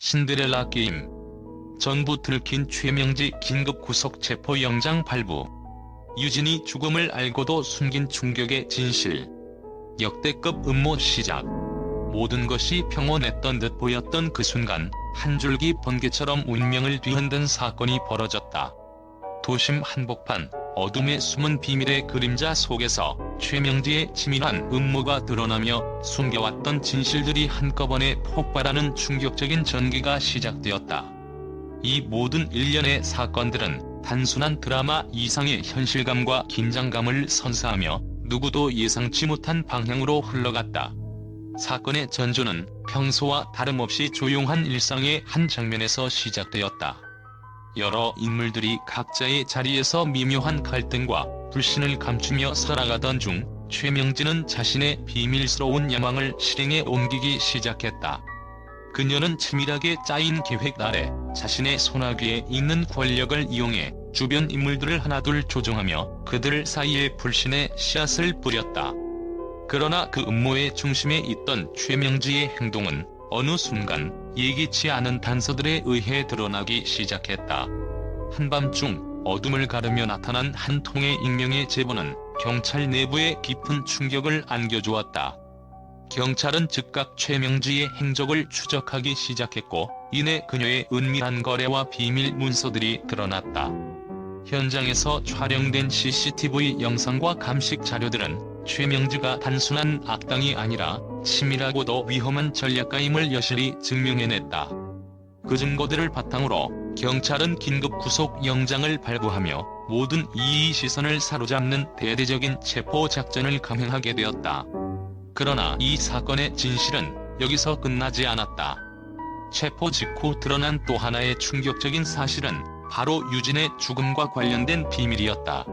신데렐라 게임. 전부 들킨 최명지 긴급 구속 체포 영장 발부. 유진이 죽음을 알고도 숨긴 충격의 진실. 역대급 음모 시작. 모든 것이 평온했던 듯 보였던 그 순간 한 줄기 번개처럼 운명을 뒤흔든 사건이 벌어졌다. 도심 한복판 어둠의 숨은 비밀의 그림자 속에서 최명지의 치밀한 음모가 드러나며 숨겨왔던 진실들이 한꺼번에 폭발하는 충격적인 전개가 시작되었다. 이 모든 일련의 사건들은 단순한 드라마 이상의 현실감과 긴장감을 선사하며 누구도 예상치 못한 방향으로 흘러갔다. 사건의 전조는 평소와 다름없이 조용한 일상의 한 장면에서 시작되었다. 여러 인물들이 각자의 자리에서 미묘한 갈등과 불신을 감추며 살아가던 중 최명진은 자신의 비밀스러운 야망을 실행에 옮기기 시작했다. 그녀는 치밀하게 짜인 계획 아래 자신의 손아귀에 있는 권력을 이용해 주변 인물들을 하나둘 조종하며 그들 사이에 불신의 씨앗을 뿌렸다. 그러나 그 음모의 중심에 있던 최명지의 행동은 어느 순간 예기치 않은 단서들에 의해 드러나기 시작했다. 한밤중 어둠을 가르며 나타난 한 통의 익명의 제보는 경찰 내부에 깊은 충격을 안겨주었다. 경찰은 즉각 최명지의 행적을 추적하기 시작했고 이내 그녀의 은밀한 거래와 비밀 문서들이 드러났다. 현장에서 촬영된 CCTV 영상과 감식 자료들은 최명지가 단순한 악당이 아니라 치밀하고도 위험한 전략가임을 여실히 증명해냈다. 그 증거들을 바탕으로 경찰은 긴급 구속 영장을 발부하며 모든 이의 시선을 사로잡는 대대적인 체포 작전을 감행하게 되었다. 그러나 이 사건의 진실은 여기서 끝나지 않았다. 체포 직후 드러난 또 하나의 충격적인 사실은 바로 유진의 죽음과 관련된 비밀이었다.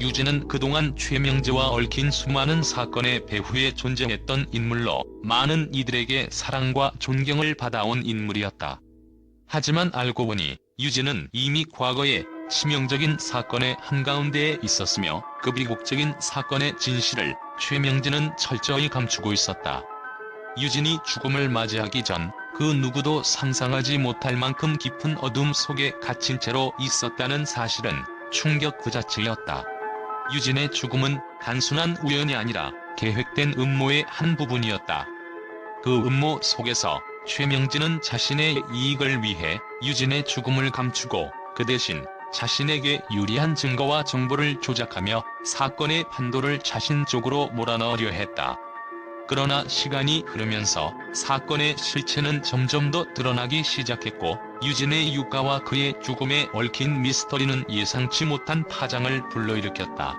유진은 그동안 최명재와 얽힌 수많은 사건의 배후에 존재했던 인물로 많은 이들에게 사랑과 존경을 받아온 인물이었다. 하지만 알고 보니 유진은 이미 과거에 치명적인 사건의 한가운데에 있었으며 그 비극적인 사건의 진실을 최명진은 철저히 감추고 있었다. 유진이 죽음을 맞이하기 전 그 누구도 상상하지 못할 만큼 깊은 어둠 속에 갇힌 채로 있었다는 사실은 충격 그 자체였다. 유진의 죽음은 단순한 우연이 아니라 계획된 음모의 한 부분이었다. 그 음모 속에서 최명진은 자신의 이익을 위해 유진의 죽음을 감추고 그 대신 자신에게 유리한 증거와 정보를 조작하며 사건의 판도를 자신 쪽으로 몰아넣으려 했다. 그러나 시간이 흐르면서 사건의 실체는 점점 더 드러나기 시작했고 유진의 유가와 그의 죽음에 얽힌 미스터리는 예상치 못한 파장을 불러일으켰다.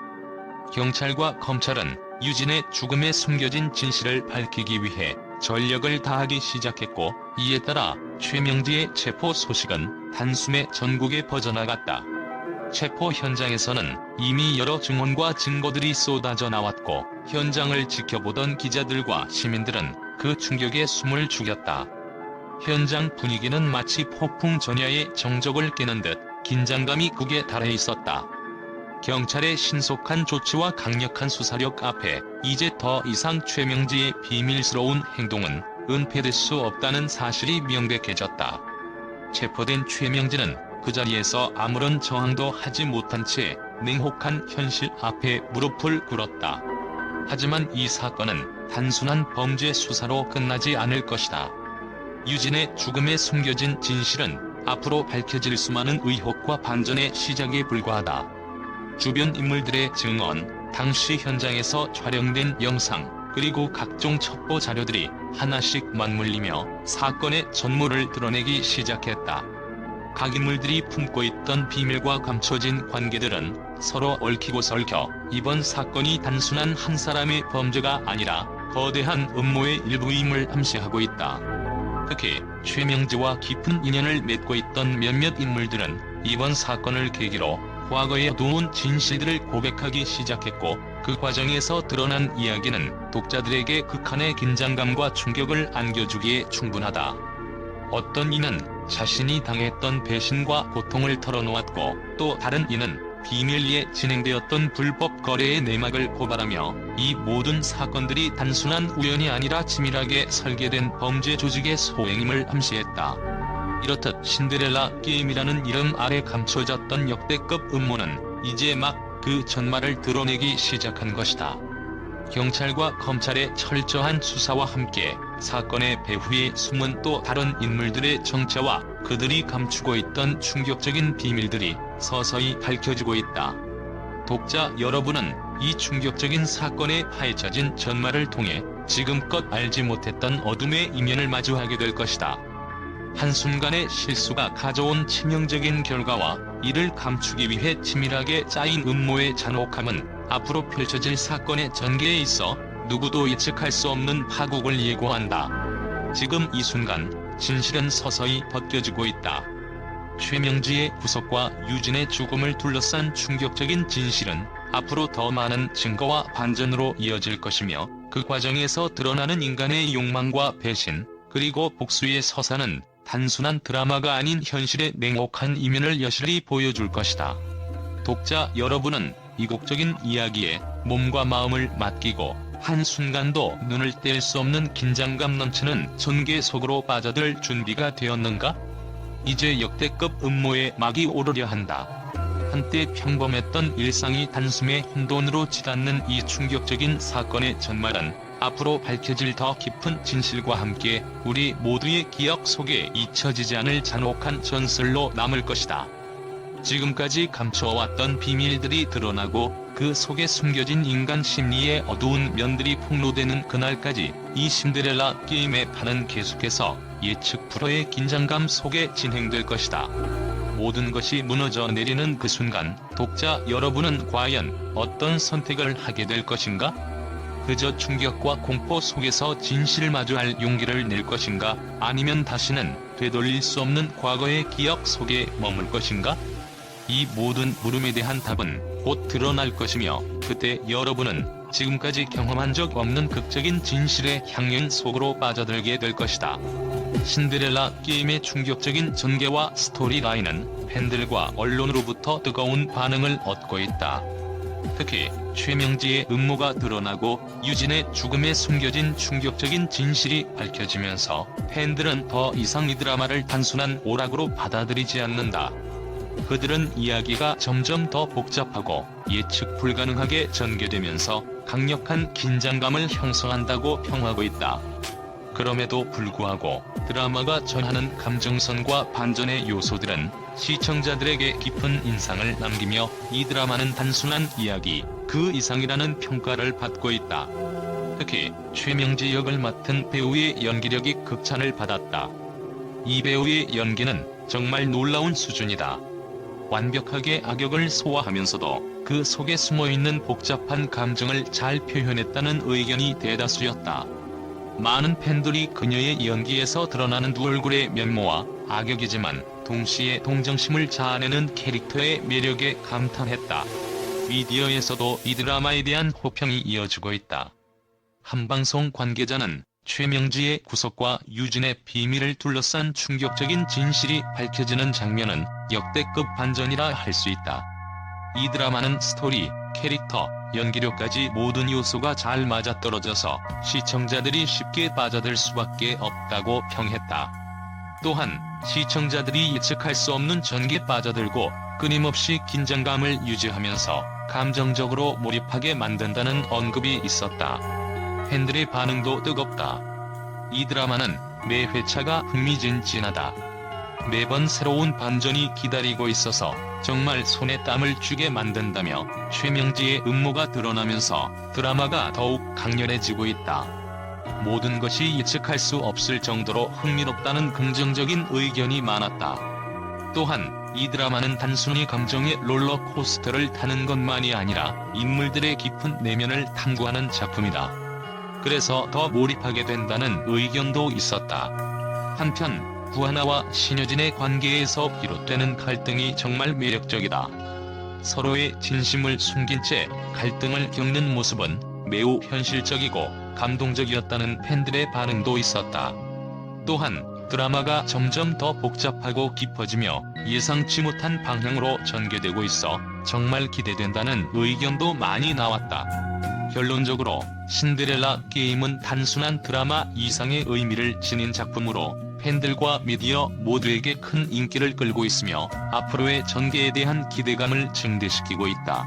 경찰과 검찰은 유진의 죽음에 숨겨진 진실을 밝히기 위해 전력을 다하기 시작했고 이에 따라 최명지의 체포 소식은 단숨에 전국에 퍼져나갔다. 체포 현장에서는 이미 여러 증언과 증거들이 쏟아져 나왔고 현장을 지켜보던 기자들과 시민들은 그 충격에 숨을 죽였다. 현장 분위기는 마치 폭풍 전야의 정적을 깨는 듯 긴장감이 극에 달해 있었다. 경찰의 신속한 조치와 강력한 수사력 앞에 이제 더 이상 최명지의 비밀스러운 행동은 은폐될 수 없다는 사실이 명백해졌다. 체포된 최명지는 그 자리에서 아무런 저항도 하지 못한 채 냉혹한 현실 앞에 무릎을 꿇었다. 하지만 이 사건은 단순한 범죄 수사로 끝나지 않을 것이다. 유진의 죽음에 숨겨진 진실은 앞으로 밝혀질 수많은 의혹과 반전의 시작에 불과하다. 주변 인물들의 증언, 당시 현장에서 촬영된 영상, 그리고 각종 첩보 자료들이 하나씩 맞물리며 사건의 전모를 드러내기 시작했다. 각 인물들이 품고 있던 비밀과 감춰진 관계들은 서로 얽히고 설켜 이번 사건이 단순한 한 사람의 범죄가 아니라 거대한 음모의 일부임을 암시하고 있다. 특히 최명지와 깊은 인연을 맺고 있던 몇몇 인물들은 이번 사건을 계기로 과거의 어두운 진실들을 고백하기 시작했고 그 과정에서 드러난 이야기는 독자들에게 극한의 긴장감과 충격을 안겨주기에 충분하다. 어떤 이는 자신이 당했던 배신과 고통을 털어놓았고 또 다른 이는 비밀리에 진행되었던 불법 거래의 내막을 고발하며 이 모든 사건들이 단순한 우연이 아니라 치밀하게 설계된 범죄 조직의 소행임을 암시했다. 이렇듯 신데렐라 게임이라는 이름 아래 감춰졌던 역대급 음모는 이제 막 그 전말을 드러내기 시작한 것이다. 경찰과 검찰의 철저한 수사와 함께 사건의 배후에 숨은 또 다른 인물들의 정체와 그들이 감추고 있던 충격적인 비밀들이 서서히 밝혀지고 있다. 독자 여러분은 이 충격적인 사건에 파헤쳐진 전말을 통해 지금껏 알지 못했던 어둠의 이면을 마주하게 될 것이다. 한순간의 실수가 가져온 치명적인 결과와 이를 감추기 위해 치밀하게 짜인 음모의 잔혹함은 앞으로 펼쳐질 사건의 전개에 있어 누구도 예측할 수 없는 파국을 예고한다. 지금 이 순간 진실은 서서히 벗겨지고 있다. 최명지의 구속과 유진의 죽음을 둘러싼 충격적인 진실은 앞으로 더 많은 증거와 반전으로 이어질 것이며 그 과정에서 드러나는 인간의 욕망과 배신, 그리고 복수의 서사는 단순한 드라마가 아닌 현실의 냉혹한 이면을 여실히 보여줄 것이다. 독자 여러분은 이국적인 이야기에 몸과 마음을 맡기고 한순간도 눈을 뗄 수 없는 긴장감 넘치는 전개 속으로 빠져들 준비가 되었는가? 이제 역대급 음모의 막이 오르려 한다. 한때 평범했던 일상이 단숨에 혼돈으로 치닫는 이 충격적인 사건의 전말은 앞으로 밝혀질 더 깊은 진실과 함께 우리 모두의 기억 속에 잊혀지지 않을 잔혹한 전설로 남을 것이다. 지금까지 감춰왔던 비밀들이 드러나고 그 속에 숨겨진 인간 심리의 어두운 면들이 폭로되는 그날까지 이 신데렐라 게임의 판은 계속해서 예측 불허의 긴장감 속에 진행될 것이다. 모든 것이 무너져 내리는 그 순간 독자 여러분은 과연 어떤 선택을 하게 될 것인가? 그저 충격과 공포 속에서 진실을 마주할 용기를 낼 것인가? 아니면 다시는 되돌릴 수 없는 과거의 기억 속에 머물 것인가? 이 모든 물음에 대한 답은 곧 드러날 것이며 그때 여러분은 지금까지 경험한 적 없는 극적인 진실의 향연 속으로 빠져들게 될 것이다. 신데렐라 게임의 충격적인 전개와 스토리라인은 팬들과 언론으로부터 뜨거운 반응을 얻고 있다. 특히 최명지의 음모가 드러나고 유진의 죽음에 숨겨진 충격적인 진실이 밝혀지면서 팬들은 더 이상 이 드라마를 단순한 오락으로 받아들이지 않는다. 그들은 이야기가 점점 더 복잡하고 예측 불가능하게 전개되면서 강력한 긴장감을 형성한다고 평하고 있다. 그럼에도 불구하고 드라마가 전하는 감정선과 반전의 요소들은 시청자들에게 깊은 인상을 남기며 이 드라마는 단순한 이야기 그 이상이라는 평가를 받고 있다. 특히 최명지 역을 맡은 배우의 연기력이 극찬을 받았다. 이 배우의 연기는 정말 놀라운 수준이다. 완벽하게 악역을 소화하면서도 그 속에 숨어 있는 복잡한 감정을 잘 표현했다는 의견이 대다수였다. 많은 팬들이 그녀의 연기에서 드러나는 두 얼굴의 면모와 악역이지만 동시에 동정심을 자아내는 캐릭터의 매력에 감탄했다. 미디어에서도 이 드라마에 대한 호평이 이어지고 있다. 한방송 관계자는 최명지의 구속과 유진의 비밀을 둘러싼 충격적인 진실이 밝혀지는 장면은 역대급 반전이라 할 수 있다. 이 드라마는 스토리, 캐릭터, 연기력까지 모든 요소가 잘 맞아떨어져서 시청자들이 쉽게 빠져들 수밖에 없다고 평했다. 또한 시청자들이 예측할 수 없는 전개에 빠져들고 끊임없이 긴장감을 유지하면서 감정적으로 몰입하게 만든다는 언급이 있었다. 팬들의 반응도 뜨겁다. 이 드라마는 매 회차가 흥미진진하다. 매번 새로운 반전이 기다리고 있어서 정말 손에 땀을 쥐게 만든다며 최명지의 음모가 드러나면서 드라마가 더욱 강렬해지고 있다. 모든 것이 예측할 수 없을 정도로 흥미롭다는 긍정적인 의견이 많았다. 또한 이 드라마는 단순히 감정의 롤러코스터를 타는 것만이 아니라 인물들의 깊은 내면을 탐구하는 작품이다. 그래서 더 몰입하게 된다는 의견도 있었다. 한편 구하나와 신여진의 관계에서 비롯되는 갈등이 정말 매력적이다. 서로의 진심을 숨긴 채 갈등을 겪는 모습은 매우 현실적이고 감동적이었다는 팬들의 반응도 있었다. 또한 드라마가 점점 더 복잡하고 깊어지며 예상치 못한 방향으로 전개되고 있어 정말 기대된다는 의견도 많이 나왔다. 결론적으로 신데렐라 게임은 단순한 드라마 이상의 의미를 지닌 작품으로 팬들과 미디어 모두에게 큰 인기를 끌고 있으며 앞으로의 전개에 대한 기대감을 증대시키고 있다.